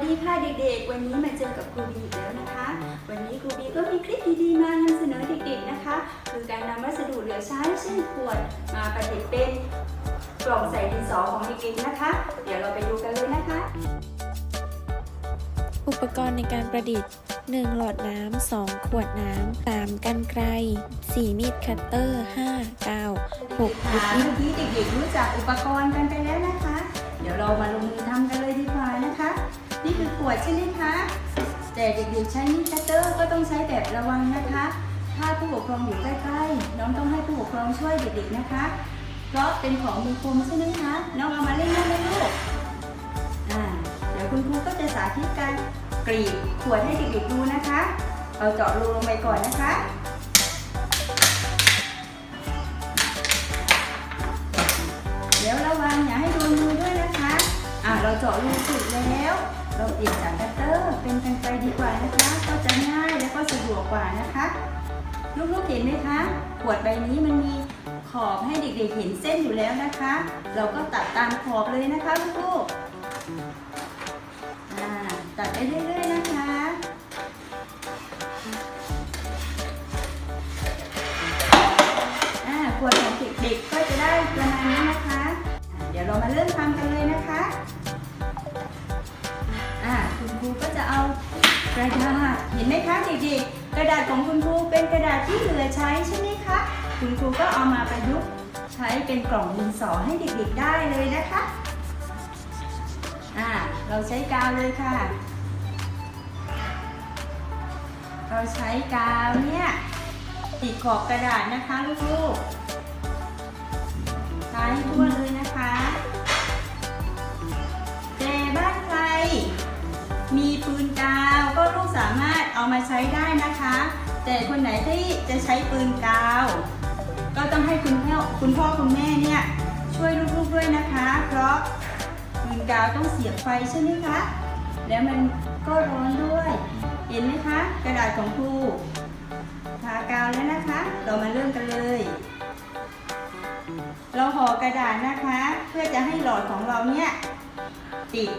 วัสดีค่ะเด็กๆ วันนี้มาเจอกับครูบีอีกแล้วนะคะ วันนี้ครูบีก็มีคลิปดีๆมานำเสนอเด็กๆนะคะ คือการนำวัสดุเหลือใช้เช่นขวดมาประดิษฐ์เป็นกล่องใส่ดินสอของเด็กๆนะคะ เดี๋ยวเราไปดูกันเลยนะคะ อุปกรณ์ในการประดิษฐ์ 1 หลอดน้ำ 2 ขวดน้ำ 3 กันไกล4มีดคัตเตอร์ 5 กาว6ค่ะลิปบิ้นเมื่อกี้เด็กๆรู้จักอุปกรณ์กันไปแล้วนะคะ เดี๋ยวเรามาลงมือทำ ใช่ไหมคะ แต่เด็กๆใช้นิ้วแตเตอร์ก็ต้องใช้แบบระวังนะคะ ถ้าผู้ปกครองอยู่ใกล้ๆ น้องต้องให้ผู้ปกครองช่วยเด็กๆนะคะ เพราะเป็นของมีคมใช่ไหมคะ น้องเอามาเล่นได้ไหมลูก อ่า เดี๋ยวคุณครูก็จะสาธิตการกรีดขวดให้เด็กๆดูนะคะ เอาเจาะรูลงไปก่อนนะคะาเราเจาะรูสุดแล้ว เราเปลี่ยนจากคัตเตอร์เป็นกันไกรดีกว่านะคะ ก็จะง่ายและก็สะดวกกว่านะคะลูกๆเห็นไหมคะขวดใบนี้มันมีขอบให้เด็กๆเห็นเส้นอยู่แล้วนะคะ เราก็ตัดตามขอบเลยนะคะลูกๆตัดไปเรื่อย กระดาษเห็นไหมคะเด็กๆกระดาษของคุณครูเป็นกระดาษที่เหลือใช้ใช่ไหมคะคุณครูก็เอามาประยุกต์ใช้เป็นกล่องดินสอให้เด็กๆได้เลยนะคะอ่าเราใช้กาวเลยค่ะ เราใช้กาวเนี่ยติดขอบกระดาษนะคะลูกๆ เอามาใช้ได้นะคะ แต่คนไหนที่จะใช้ปืนกาว ก็ต้องให้คุณพ่อคุณพ่อคุณแม่เนี่ยช่วยลูกๆด้วยนะคะ เพราะปืนกาวต้องเสียบไฟใช่ไหมคะ แล้วมันก็ร้อนด้วย เห็นไหมคะ กระดาษของครูทากาวแล้วนะคะ เรามาเริ่มกันเลย เราห่อกระดาษนะคะ เพื่อจะให้หลอดของเราเนี่ยติด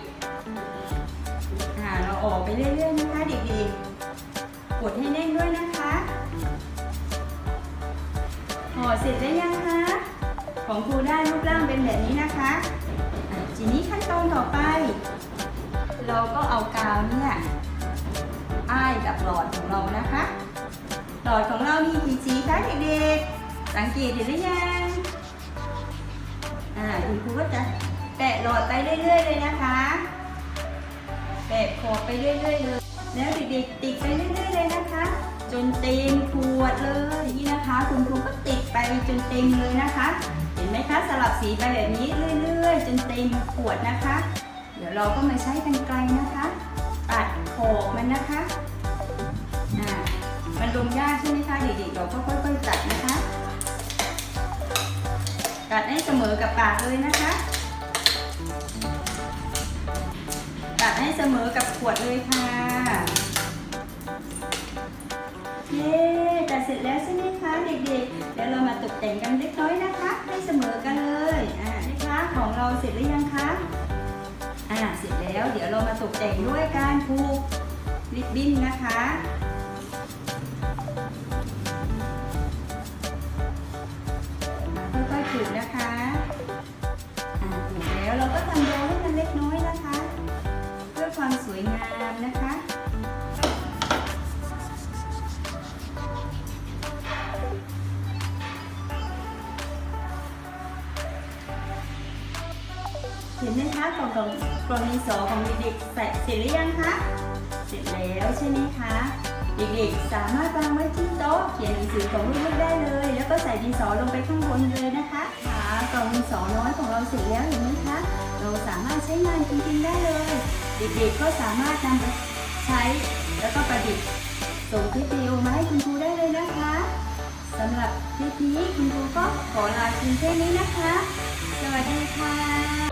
เราออกไปเรื่อยๆนะคะเด็กๆ กดให้แน่นด้วยนะคะห่อเสร็จแล้วยังคะของครูได้รูปร่างเป็นแบบนี้นะคะทีนี้ขั้นตอนต่อไป เราก็เอากาวเนี่ยอ้ายกับหลอดของเรานะคะ หลอดของเรามีกี่สีคะเด็กๆ สังเกตเห็นหรือยังอ่าคุณครูก็จะแปะหลอดไปเรื่อยๆเลยนะคะแปะขอบไปเรื่อยๆเลย แล้วเด็กๆติดไปเรื่อยๆเลยนะคะ จนเต็มขวดเลยนี่นะคะ คุณครูก็ติดไปจนเต็มเลยนะคะ เห็นไหมคะสลับสีไปแบบนี้เรื่อยๆ จนเต็มขวดนะคะ เดี๋ยวเราก็มาใช้กันไกลนะคะตัดโขอบมันนะคะอ่ามันลงยากใช่ไหมคะเด็กๆเราก็ค่อยๆตัดนะคะ ตัดให้เสมอกับปากเลยนะคะ มอกับขวดเลยค่ะ เย้ตัดเสร็จแล้วใช่ไหมคะเด็กๆ เดี๋ยวเรามาตกแต่งกันเล็กน้อยนะคะ ให้เสมอกันเลยอ่านะคะของเราเสร็จหรือยังคะอ่าเสร็จแล้วเดี๋ยวเรามาตกแต่งด้วยการผูกริบบิ้นนะคะค่อยๆผูกนะคะอ่าผูกแล้วเราก็ทำโดให้มันเล็กน้อยนะคะ นะคะ เห็นไหมคะกล่องกล่องกล่องดินสอของเด็กๆใส่เสร็จหรือยังคะ เสร็จแล้วใช่ไหมคะ เด็กๆ สามารถวางไว้ที่โต๊ะเขียนหนังสือของลูกๆได้เลย แล้วก็ใส่ดินสอลงไปข้างบนเลยนะคะค่ะกล่องดินสอน้อยของเราเสร็จแล้วเห็นไหมคะ เราสามารถใช้งานจริงๆได้เลย เด็กๆ ก็สามารถนำไปใช้แล้วก็ประดิษฐ์ส่งคลิปวิดีโอมาให้คุณครูได้เลยนะคะสำหรับคลิปนี้คุณครูก็ขอลาเพียงแค่นี้นะคะ สวัสดีค่ะ